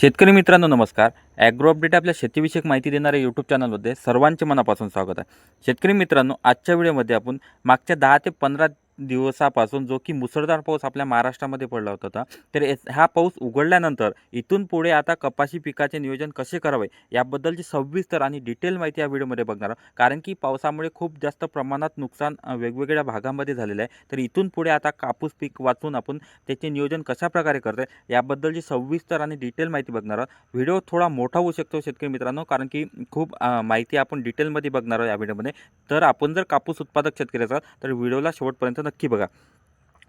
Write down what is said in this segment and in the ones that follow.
शेतकरी मित्रांनो नमस्कार. ॲग्रो अपडेट आपल्या शेतीविषयक माहिती देणाऱ्या यूट्यूब चॅनलमध्ये सर्वांचे मनापासून स्वागत आहे. शेतकरी मित्रांनो आजच्या व्हिडिओमध्ये आपण मागच्या दहा ते पंधरा दिवसापासून जो की मुसळधार पाऊस आपल्या महाराष्ट्रामध्ये पडला होता तर एस- हा पाऊस उघडल्यानंतर इथून पुढे आता कपाशी पिकाचे नियोजन कसे करावे याबद्दलची सविस्तर आणि डिटेल माहिती या व्हिडिओमध्ये बघणार आहोत. कारण की पावसामुळे खूप जास्त प्रमाणात नुकसान वेगवेगळ्या भागामध्ये झालेलं आहे. तर इथून पुढे आता कापूस पीक वाचून आपण त्याचे नियोजन कशा प्रकारे याबद्दलची सविस्तर आणि डिटेल माहिती बघणार आहोत. व्हिडिओ थोडा मोठा होऊ शकतो शेतकरी मित्रांनो कारण की खूप माहिती आपण डिटेलमध्ये बघणार आहोत या व्हिडिओमध्ये. तर आपण जर कापूस उत्पादक शेतकरी असाल तर व्हिडिओला शेवटपर्यंत नक्की बघा.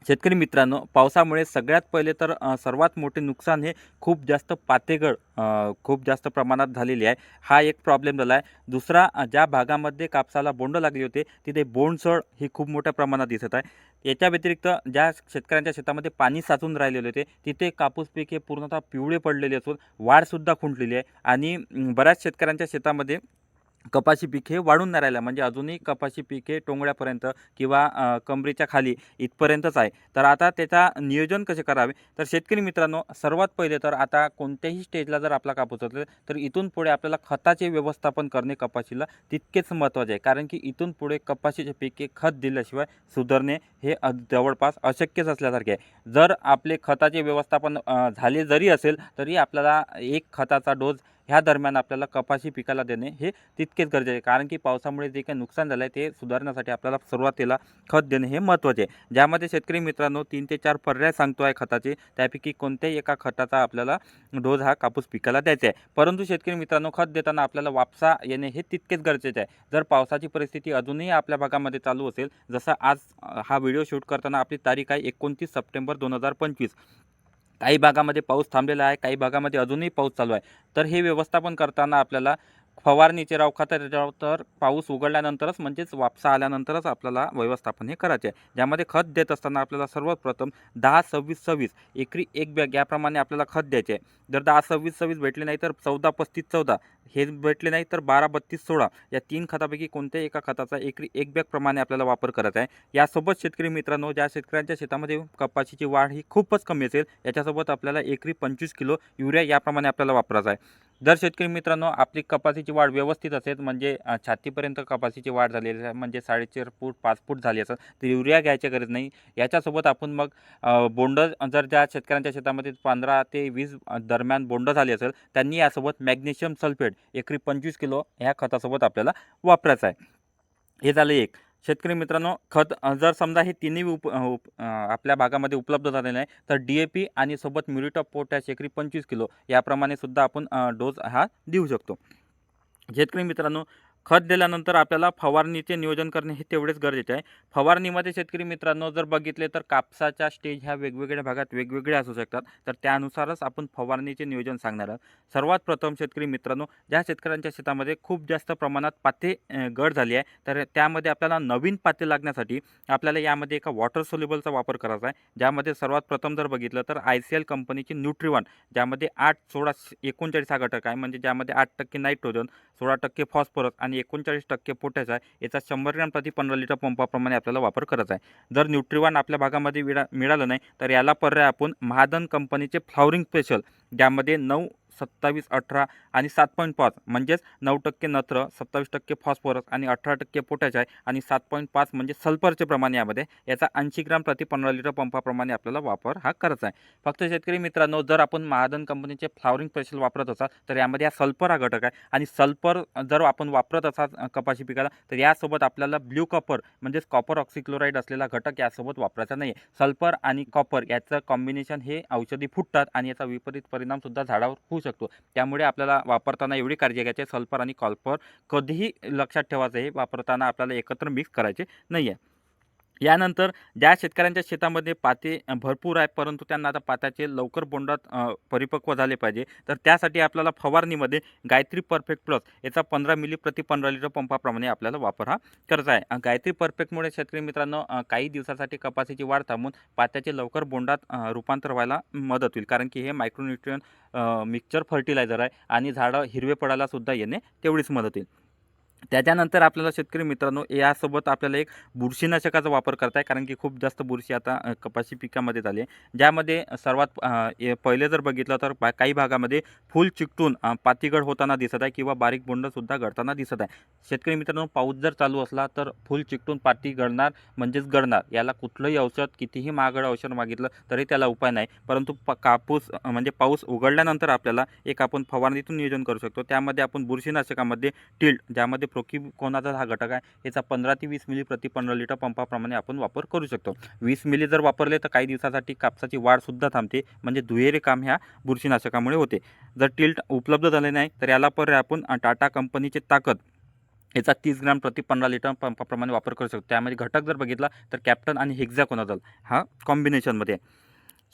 शेतकरी मित्रांनो पावसामुळे सगळ्यात पहिले तर सर्वात मोठे नुकसान हे खूप जास्त पातेगळ खूप जास्त प्रमाणात झालेली आहे. हा एक प्रॉब्लेम झाला आहे. दुसरा ज्या भागामध्ये कापसाला बोंड लागली होते तिथे बोंडसळ ही खूप मोठ्या प्रमाणात दिसत आहे. याच्या व्यतिरिक्त ज्या शेतकऱ्यांच्या शेतामध्ये पाणी साचून राहिलेले होते तिथे कापूस पीक हे पूर्णतः पिवळे पडलेले असून वाढसुद्धा खुंटलेली आहे. आणि बऱ्याच शेतकऱ्यांच्या शेतामध्ये कपाशी पीक हे वाढून नाही राहिलं. म्हणजे अजूनही कपाशी पीक हे टोंगळ्यापर्यंत किंवा कंबरीच्या खाली इथपर्यंतच आहे. तर आता त्याचा नियोजन कसे करावे? तर शेतकरी मित्रांनो सर्वात पहिले तर आता कोणत्याही स्टेजला जर आपला कापूस असेल तर इथून पुढे आपल्याला खताचे व्यवस्थापन करणे कपाशीला तितकेच महत्त्वाचे आहे. कारण की इथून पुढे कपाशीचे पीक हे खत दिल्याशिवाय सुधारणे हे जवळपास अशक्यच असल्यासारखे आहे. जर आपले खताचे व्यवस्थापन झाले जरी असेल तरी आपल्याला एक खताचा डोस ह्या दरम्यान आपल्याला कपाशी पिकाला देणे हे तितकेच गरजेचे आहे. कारण की पावसामुळे जे काही नुकसान झालं आहे ते सुधारण्यासाठी आपल्याला सुरुवातीला खत देणे हे महत्त्वाचे आहे. ज्यामध्ये शेतकरी मित्रांनो तीन ते चार पर्याय सांगतो आहे खताचे. त्यापैकी कोणत्याही एका खताचा आपल्याला डोस हा कापूस पिकाला द्यायचा आहे. परंतु शेतकरी मित्रांनो खत देताना आपल्याला वापसा येणे हे तितकेच गरजेचे आहे. जर पावसाची परिस्थिती अजूनही आपल्या भागामध्ये चालू असेल जसं आज हा व्हिडिओ शूट करताना आपली तारीख आहे एकोणतीस सप्टेंबर दोन हजार पंचवीस. काही भागामध्ये पाऊस थांबलेला आहे काही भागामध्ये अजूनही पाऊस चालू आहे. तर हे व्यवस्थापन करताना आपल्याला फवारणीचे राव खतं तर पाऊस उघडल्यानंतरच म्हणजेच वापसा आल्यानंतरच आपल्याला व्यवस्थापन हे करायचे आहे. ज्यामध्ये खत देत असताना आपल्याला सर्वप्रथम दहा सव्वीस सव्वीस एकरी एक बॅग याप्रमाणे आपल्याला खत द्यायचे आहे. जर दहा सव्वीस सव्वीस भेटले नाही तर चौदा पस्तीस चौदा हे भेटले नाही तर बारा बत्तीस सोळा या तीन खतापैकी कोणत्याही एका खताचा एकरी एक बॅग प्रमाणे आपल्याला वापर करायचा आहे. यासोबत शेतकरी मित्रांनो ज्या शेतकऱ्यांच्या शेतामध्ये कपाशीची वाढ ही खूपच कमी असेल याच्यासोबत आपल्याला एकरी पंचवीस किलो युरिया याप्रमाणे आपल्याला वापरायचा आहे. जर शेतकरी मित्रांनो आपली कपाशीची वाढ व्यवस्थित असेल म्हणजे छातीपर्यंत कपाशीची वाढ झालेली आहे म्हणजे साडेचार फूट पाच फूट झाली असेल तर युरिया घ्यायची गरज नाही. याच्यासोबत आपण मग बोंड जर ज्या शेतकऱ्यांच्या शेतामध्ये पंधरा ते वीस दरम्यान बोंड झाली असेल त्यांनी यासोबत मॅग्नेशियम सल्फेट एकरी पंचवीस किलो ह्या खतासोबत आपल्याला वापरायचं आहे. हे झालं एक. शेतकरी मित्रांनो खत जर समजा हे तिन्ही उप उप आपल्या भागामध्ये उपलब्ध झाले नाही तर डी ए पी आणि सोबत म्युरिट ऑफ पोटॅश एकरी पंचवीस किलो याप्रमाणे सुद्धा आपण डोस हा देऊ शकतो. शेतकरी मित्रांनो खत दिल्यानंतर आपल्याला फवारणीचे नियोजन करणे हे तेवढेच गरजेचे आहे. फवारणीमध्ये शेतकरी मित्रांनो जर बघितले तर कापसाच्या स्टेज ह्या वेगवेगळ्या भागात वेगवेगळ्या असू शकतात. तर त्यानुसारच आपण फवारणीचे नियोजन सांगणार आहोत. सर्वात प्रथम शेतकरी मित्रांनो ज्या शेतकऱ्यांच्या शेतामध्ये खूप जास्त प्रमाणात पाते गड झाली आहे तर त्यामध्ये आपल्याला नवीन पाते लागण्यासाठी आपल्याला यामध्ये एका वॉटर सोल्युबलचा वापर करायचा आहे. ज्यामध्ये सर्वात प्रथम जर बघितलं तर आय सी एल कंपनीची न्यूट्रिवन ज्यामध्ये आठ सोळा एकोणचाळीस हा घटक आहे. म्हणजे ज्यामध्ये आठ टक्के नायट्रोजन सोळा टक्के फॉस्फरस आणि आणि एकोणचाळीस टक्के पोट्याचा आहे. याचा शंभर ग्रॅम प्रति पंधरा लिटर पंपाप्रमाणे आपल्याला वापर करायचा आहे. जर न्यूट्रिवान आपल्या भागामध्ये विडा मिळालं नाही तर याला पर्याय आपण महादन कंपनीचे फ्लॉवरिंग स्पेशल ज्यामध्ये नऊ सत्तावीस अठरा आणि सात पॉईंट पाच. म्हणजेच नऊ टक्के नत्र सत्तावीस टक्के फॉस्फरस आणि अठरा टक्के पोटॅश आहे आणि सात पॉईंट पाच म्हणजे सल्फरचे प्रमाण यामध्ये. याचा ऐंशी ग्राम प्रति पंधरा लिटर पंपाप्रमाणे आपल्याला वापर हा करायचा आहे. फक्त शेतकरी मित्रांनो जर आपण महादन कंपनीचे फ्लावरिंग स्पेशल वापरत असाल तर यामध्ये हा सल्फर हा घटक आहे. आणि सल्फर जर आपण वापरत असाल कपाशी पिकाला तर यासोबत आपल्याला ब्ल्यू कॉपर म्हणजेच कॉपर ऑक्सिक्लोराईड असलेला घटक यासोबत वापरायचा नाही आहे सल्फर आणि कॉपर याचं कॉम्बिनेशन हे औषधी फुटतात आणि याचा विपरीत परिणामसुद्धा झाडावर होऊ शकतो. त्यामुळे आपल्याला वापरताना एवढी काळजी घ्यायची सल्फर आणि कॉल्फर कधीही लक्षात ठेवायचं हे वापरताना आपल्याला एकत्र मिक्स करायचे नाही आहे यानंतर ज्या शेतकऱ्यांच्या शेतामध्ये पाते भरपूर आहे परंतु त्यांना आता पात्याचे लवकर बोंडात परिपक्व झाले पाहिजे. तर त्यासाठी आपल्याला फवारणीमध्ये गायत्री परफेक्ट प्लस याचा पंधरा मिली प्रति पंधरा लिटर पंपाप्रमाणे आपल्याला वापर हा करायचा आहे. गायत्री परफेक्टमुळे शेतकरी मित्रांनो काही दिवसासाठी कपाशीची वाढ थांबून पात्याचे लवकर बोंडात रूपांतर व्हायला मदत होईल. कारण की हे मायक्रोन्युट्रियन मिक्सचर फर्टिलायझर आहे आणि झाडं हिरवे पडायला सुद्धा येणे तेवढीच मदत होईल. त्याच्यानंतर आपल्याला शेतकरी मित्रांनो यासोबत आपल्याला एक बुरशीनाशकाचा वापर करता आहे कारण की खूप जास्त बुरशी आता कपाशी पिकामध्ये झाली आहे. ज्यामध्ये सर्वात ए- पहिले जर बघितलं तर बा काही भागामध्ये फुल चिकटून पातीगड होताना दिसत आहे किंवा बारीक बोंडसुद्धा गळताना दिसत आहे. शेतकरी मित्रांनो पाऊस जर चालू असला तर फुल चिकटून पाती गळणार म्हणजेच गळणार. याला कुठलंही औषध कितीही महागडं औषध मागितलं तरी त्याला उपाय नाही. परंतु प कापूस म्हणजे पाऊस उघडल्यानंतर आपल्याला एक आपण फवारणीतून नियोजन करू शकतो. त्यामध्ये आपण बुरशीनाशकामध्ये टिल्ड ज्यामध्ये प्रोकी कोणाचा हा घटक आहे याचा पंधरा ते वीस मिली प्रति पंधरा लिटर पंपाप्रमाणे आपण वापर करू शकतो. वीस मिली जर वापरले तर काही दिवसासाठी कापसाची वाढसुद्धा थांबते म्हणजे दुहेरी काम ह्या बुरशीनाशकामुळे होते. जर टिल्ट उपलब्ध झाले नाही तर याला पर्याय आपण टाटा कंपनीचे ताकद याचा तीस ग्राम प्रति पंधरा लिटर पंपाप्रमाणे वापर करू शकतो. त्यामध्ये घटक जर बघितला तर कॅप्टन आणि हेक्झॅकोनाझल हा कॉम्बिनेशनमध्ये आहे.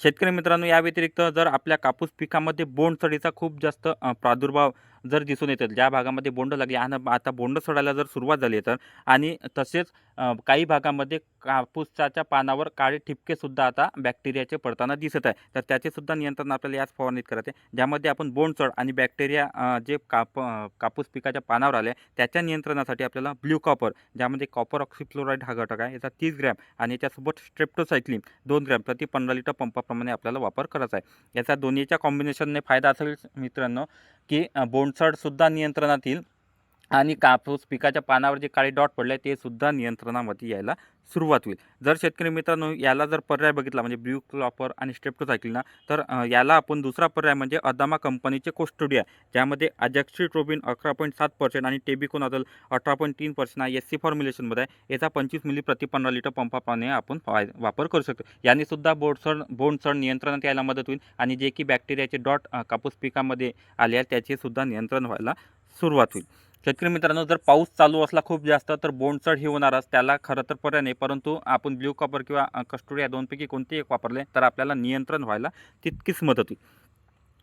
शेतकरी मित्रांनो या व्यतिरिक्त जर आपल्या कापूस पिकामध्ये बोंडसडीचा खूप जास्त प्रादुर्भाव जर दिसून येतात ज्या भागामध्ये बोंड लागली आणि आता बोंड सोडायला जर सुरुवात झाली तर आणि तसेच काही भागामध्ये कापूसाच्या पानावर काळे ठिपकेसुद्धा आता बॅक्टेरियाचे पडताना दिसत आहे. तर त्याचेसुद्धा नियंत्रण आपल्याला याच फवारणीत करायचे ज्यामध्ये आपण बोंडचड आणि बॅक्टेरिया जे काप कापूस पिकाच्या पानावर आले त्याच्या नियंत्रणासाठी आपल्याला ब्ल्यू कॉपर ज्यामध्ये कॉपर ऑक्सिफ्लोराईड हा घटक आहे याचा तीस ग्रॅम आणि याच्यासोबत स्ट्रेप्टोसायक्लिन दोन ग्रॅम प्रति पंधरा लिटर पंपाप्रमाणे आपल्याला वापर करायचा आहे. याचा दोन्हीच्या कॉम्बिनेशनने फायदा असेल मित्रांनो की बोंडसडसुद्धा नियंत्रणात येईल. आणि कापूस पिकाच्या पानावर जे काळे डॉट पडले ते सुद्धा नियंत्रणामध्ये यायला सुरुवात होईल. जर शेतकरी मित्रांनो याला जर पर्याय बघितला म्हणजे ब्ल्यू क्लॉपर आणि स्ट्रेप्टोसायक्लिना तर याला आपण दुसरा पर्याय म्हणजे अदामा कंपनीचे कोस्टोडिया ज्यामध्ये अजॅक्सिट्रोबिन अकरा पॉईंट सात पर्सेंट आणि टेबिकोन अदल अठरा पॉईंट तीन पर्सेंट आहे. एस सी फॉर्म्युलेशनमध्ये आहे. याचा पंचवीस मिली प्रति पंधरा लिटर पंपापाने आपण वापर करू शकतो. याने सुद्धा बोडसण बोंडसण नियंत्रणात यायला मदत होईल आणि जे की बॅक्टेरियाचे डॉट कापूस पिकामध्ये आले आहेत त्याचे सुद्धा नियंत्रण व्हायला सुरुवात होईल. शेतकरी मित्रांनो जर पाऊस चालू असला खूप जास्त तर बोंडचड ही होणारच. त्याला खरं तर पर्याय नाही. परंतु आपण ब्ल्यू कॉपर किंवा कस्टोडी या दोनपैकी कोणतेही एक वापरले तर आपल्याला नियंत्रण व्हायला तितकीच मदत होईल.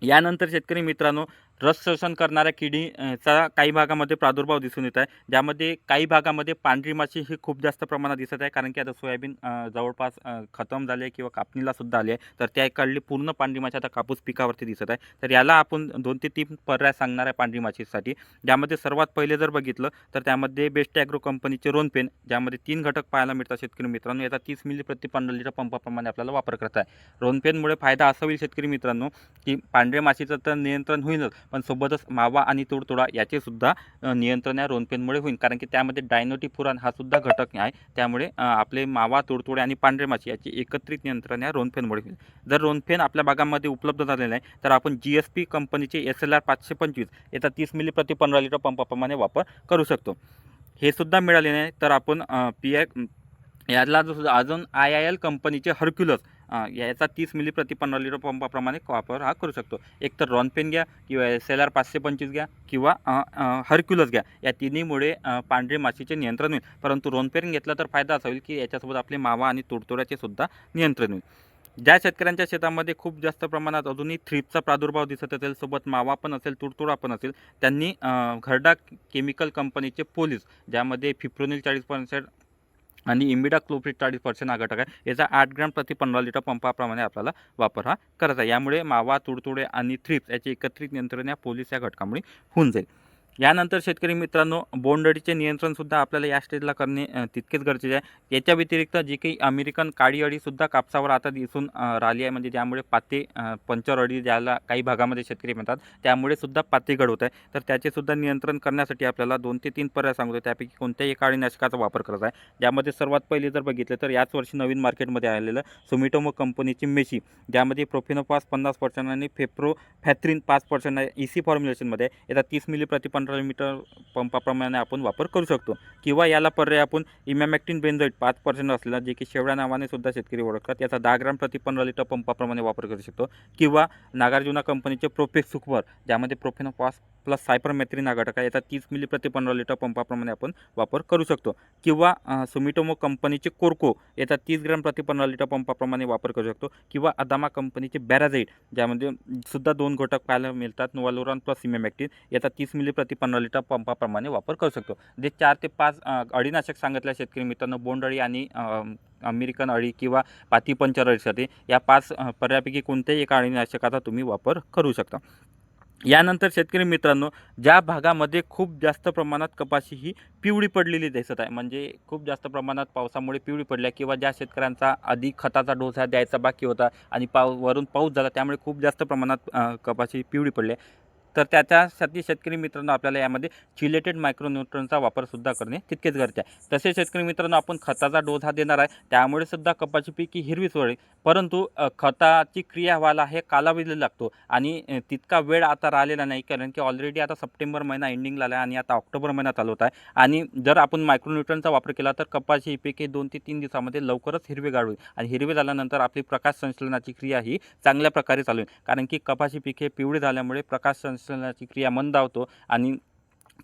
यानंतर शेतकरी मित्रांनो रस शोषण करणाऱ्या किडीचा काही भागामध्ये प्रादुर्भाव दिसून येत आहे. ज्यामध्ये काही भागामध्ये पांढरी माशी ही खूप जास्त प्रमाणात दिसत आहे. कारण की आता सोयाबीन जवळपास खतम झाले आहे किंवा कापणीला सुद्धा आली आहे. तर त्या इकडली पूर्ण पांढरी माशी आता कापूस पिकावरती दिसत आहे. तर याला आपण दोन ते तीन पर्याय सांगणार आहे पांढरी माशीसाठी. ज्यामध्ये सर्वात पहिले जर बघितलं तर त्यामध्ये बेस्ट ॲग्रो कंपनीचे रोनपेन ज्यामध्ये तीन घटक पाहायला मिळतात शेतकरी मित्रांनो. याचा तीस मिली प्रति पंधरा लिटर पंपाप्रमाणे आपल्याला वापर करत आहे रोनपेनमुळे फायदा असा होईल शेतकरी मित्रांनो की पांढऱ्या माशीचं तर नियंत्रण होईलच पण सोबतच मावा आणि तुडतुडा याचे सुद्धा नियंत्रण या रोनपेनमुळे होईल कारण की त्यामध्ये डायनोटिफुरान हा सुद्धा घटक आहे. त्यामुळे आपले मावा तुडतुडे आणि पांढरे माशी याचे एकत्रित नियंत्रण या रोनफेनमुळे होईल. जर रोनफेन आपल्या भागामध्ये उपलब्ध झालेलं आहे तर आपण जी एस पी कंपनीचे एस एल आर पाचशे पंचवीस याचा तीस मिली प्रति पंधरा लिटर पंपाप्रमाणे वापर करू शकतो. हे सुद्धा मिळाले नाही तर आपण पी आय याला जो अजून आय आय एल कंपनीचे हर्क्युलस याचा तीस मिली प्रति पंधरा लिटर पंपाप्रमाणे वापर हा करू शकतो. एक तर रॉनपेन घ्या किंवा एस एल आर पाचशे पंचवीस घ्या किंवा हरक्युलस हर्क्युलस घ्या. या तिन्हीमुळे पांढरे माशीचे नियंत्रण होईल. परंतु रॉनपेन घेतलं तर फायदा असा होईल की याच्यासोबत आपले मावा आणि तुडतुड्याचे सुद्धा नियंत्रण होईल. ज्या शेतकऱ्यांच्या शेतामध्ये खूप जास्त प्रमाणात अजूनही थ्रिपचा प्रादुर्भाव दिसत असेल सोबत मावा पण असेल तुडतुडा पण असेल त्यांनी घरडा केमिकल कंपनीचे पोलीस ज्यामध्ये फिप्रोनिल चाळीस पर्सेंट आणि इमिडा क्लोप्रिट चाळीस पर्सेंट हा घटक आहे. याचा आठ ग्रॅम प्रति पंधरा लिटर पंपाप्रमाणे आपल्याला वापर हा करायचा आहे. यामुळे मावा तुडतुडे आणि थ्रिप्स याचे एकत्रित नियंत्रण या पोलीस या घटकामुळे होऊन जाईल. यानंतर शेतकरी मित्रांनो बोंडअळीचे नियंत्रणसुद्धा आपल्याला या स्टेजला करणे तितकेच गरजेचे आहे. याच्या व्यतिरिक्त जी काही अमेरिकन काळी अळीसुद्धा कापसावर आता दिसून राहिली आहे. म्हणजे ज्यामुळे पाते पंचर अळी ज्याला काही भागामध्ये शेतकरी म्हणतात त्यामुळे सुद्धा पातेगड होत आहे. तर त्याचेसुद्धा नियंत्रण करण्यासाठी आपल्याला दोन ते तीन पर्याय सांगतो त्यापैकी कोणत्याही काळीनाशकाचा वापर करायचा आहे. ज्यामध्ये सर्वात पहिले जर बघितलं तर याच वर्षी नवीन मार्केटमध्ये आलेलं सुमिटोमो कंपनीची मेशी ज्यामध्ये प्रोफिनोपास पन्नास पर्सेंट आणि फेप्रो फॅथ्रिन पाच पर्सेंट आहे. ई सी फॉर्म्युलेशनमध्ये येतात तीस मिली प्रतिपन्न पंधरा मीटर पंपाप्रमाणे आपण वापर करू शकतो. किंवा याला पर्याय आपण इमॅमॅक्टिन बेन्झाईट पाच पर्सेंट असलेला जे की शेवड्या नावाने सुद्धा शेतकरी ओळखतात याचा दहा ग्राम प्रति पंधरा लिटर पंपाप्रमाणे वापर करू शकतो. किंवा नागार्जुना कंपनीचे प्रोफेक्स सुखवर ज्यामध्ये प्रोफेनोपास प्लस सायपरमेथ्रिन हा घटक आहे याचा तीस मिली प्रति पंधरा लिटर पंपाप्रमाणे आपण वापर करू शकतो. किंवा सुमिटोमो कंपनीचे कोरको याचा तीस ग्राम प्रति पंधरा लिटर पंपाप्रमाणे वापर करू शकतो. किंवा अदामा कंपनीचे बॅराझाईट ज्यामध्ये सुद्धा दोन घटक पाहायला मिळतात नोवालोरॉन प्लस सिमेमॅक्टिन याचा तीस मिली प्रति पंधरा लिटर पंपाप्रमाणे वापर करू शकतो. जे चार ते पाच अळीनाशक सांगितल्या शेतकरी मित्रांनो बोंडअळी आणि अमेरिकन अळी किंवा पातीपंचर अळीसाठी या पाच पर्यापैकी कोणत्याही एका अळीनाशकाचा तुम्ही वापर करू शकता. यानंतर शेतकरी मित्रांनो ज्या भागामध्ये खूप जास्त प्रमाणात कपाशी ही पिवळी पडलेली दिसत आहे म्हणजे खूप जास्त प्रमाणात पावसामुळे पिवळी पडल्या किंवा ज्या शेतकऱ्यांचा आधी खताचा डोस हा द्यायचा बाकी होता आणि पाव वरून पाऊस झाला त्यामुळे खूप जास्त प्रमाणात कपाशी पिवळी पडली तर त्याच्यासाठी शेतकरी मित्रांनो आपल्याला यामध्ये चिलेटेड मायक्रोन्यूट्रनचा वापरसुद्धा करणे तितकेच गरजेचे आहे. तसेच शेतकरी मित्रांनो आपण खताचा डोस हा देणार आहे. त्यामुळे सुद्धा कपाशी पीक ही हिरवीच वळेल परंतु खताची क्रिया व्हायला हे कालावधी लागतो. आणि तितका वेळ आता राहिलेला नाही कारण की ऑलरेडी आता सप्टेंबर महिना एंडिंगला आला आहे आणि आता ऑक्टोबर महिना चालू होत आहे. आणि जर आपण मायक्रोन्यूट्रनचा वापर केला तर कपाशी ही पीक हे दोन ते तीन दिवसामध्ये लवकरच हिरवेगार होईल. आणि हिरवे झाल्यानंतर आपली प्रकाश संश्लेषणाची क्रिया ही चांगल्या प्रकारे चालू होईल. कारण की कपाशी पीक हे झाल्यामुळे प्रकाश श्वसनाची क्रिया मंदावतो आणि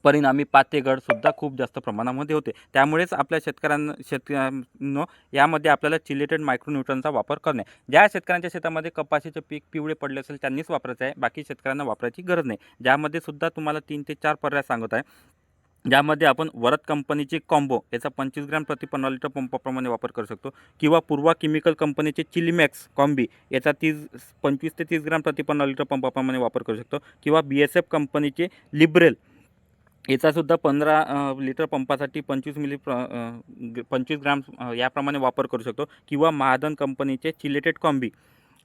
परिणामी पातेगडसुद्धा खूप जास्त प्रमाणामध्ये होते. त्यामुळेच आपल्या शेतकऱ्यांना शेतकऱ्यांनो यामध्ये आपल्याला चिलेटेड मायक्रोन्यूट्रनचा वापर करणे. ज्या शेतकऱ्यांच्या शेतामध्ये कपाशीचे पीक पिवळे पडले असेल त्यांनीच वापरायचं आहे. बाकी शेतकऱ्यांना वापरायची गरज नाही. ज्यामध्ये सुद्धा तुम्हाला तीन ते चार पर्याय सांगत आहे. ज्यामध्ये आपण वरद कंपनीचे कॉम्बो याचा पंचवीस ग्रॅम प्रति पंधरा लिटर पंपाप्रमाणे वापर करू शकतो किंवा पूर्वा केमिकल कंपनीचे चिलीमॅक्स कॉम्बी याचा तीस पंचवीस ते तीस ग्रॅम प्रति पंधरा लिटर पंपाप्रमाणे वापर करू शकतो किंवा बी एस एफ कंपनीचे लिब्रेल याचासुद्धा पंधरा लिटर पंपासाठी पंचवीस मिली प्र पंचवीस ग्राम याप्रमाणे वापर करू शकतो किंवा महादन कंपनीचे चिलेटेड कॉम्बी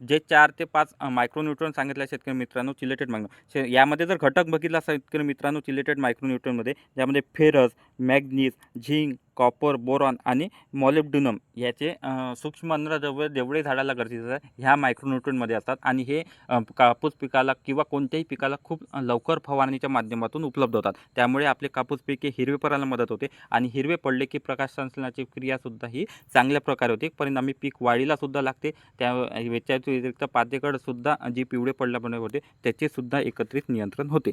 जे चार ते पाच मायक्रोन्यूट्रॉन सांगितलं शेतकरी मित्रांनो चिलेटेड मायक्रो यामध्ये जर घटक बघितला शेतकरी मित्रांनो चिलेटेड मायक्रोन्यूट्रॉनमध्ये ज्यामध्ये ferrous manganese zinc copper boron आणि मॉलिब्डिनम याचे सूक्ष्म अन्नद्रव्य जेवढे झाडाला गरजेचं आहे ह्या मायक्रोन्यूट्रॉनमध्ये असतात. आणि हे कापूस पिकाला किंवा कोणत्याही पिकाला खूप लवकर फवारणीच्या माध्यमातून उपलब्ध होतात. त्यामुळे आपले कापूस पिके हिरवे पडायला मदत होते आणि हिरवे पडले की प्रकाश संश्लेषणाची क्रियासुद्धा ही चांगल्या प्रकारे होते. परिणामी पीक वाढीलासुद्धा लागते. त्या याच्या व्यतिरिक्त पातेकडसुद्धा जी पिवळे पडल्यामुळे होते त्याचेसुद्धा एकत्रित नियंत्रण होते.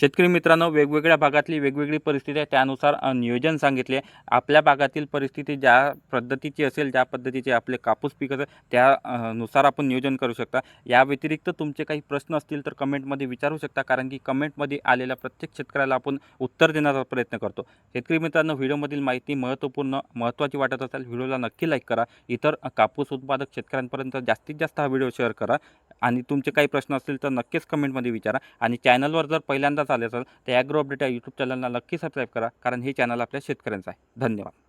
शेतकरी मित्रांनो वेगवेगळ्या भागातली वेगवेगळी परिस्थिती आहे. त्यानुसार नियोजन सांगितले आपल्या भागातील परिस्थिती ज्या पद्धतीची असेल ज्या पद्धतीचे आपले कापूस पीक असेल त्यानुसार आपण नियोजन करू शकता. या व्यतिरिक्त तुमचे काही प्रश्न असतील तर कमेंटमध्ये विचारू शकता कारण की कमेंटमध्ये आलेल्या प्रत्येक शेतकऱ्याला आपण उत्तर देण्याचा प्रयत्न करतो. शेतकरी मित्रांनो व्हिडिओमधील माहिती महत्त्वपूर्ण महत्त्वाची वाटत असेल व्हिडिओला नक्की लाईक करा. इतर कापूस उत्पादक शेतकऱ्यांपर्यंत जास्तीत जास्त हा व्हिडिओ शेअर करा. आणि तुमचे काही प्रश्न असतील तर नक्कीच कमेंटमध्ये विचारा. आणि चॅनलवर जर पहिल्यांदाच आले असेल तर ॲग्रो अपडेट या यूट्यूब चॅनलला नक्की सबस्क्राईब करा कारण हे चॅनल आपल्या शेतकऱ्यांचं आहे. धन्यवाद.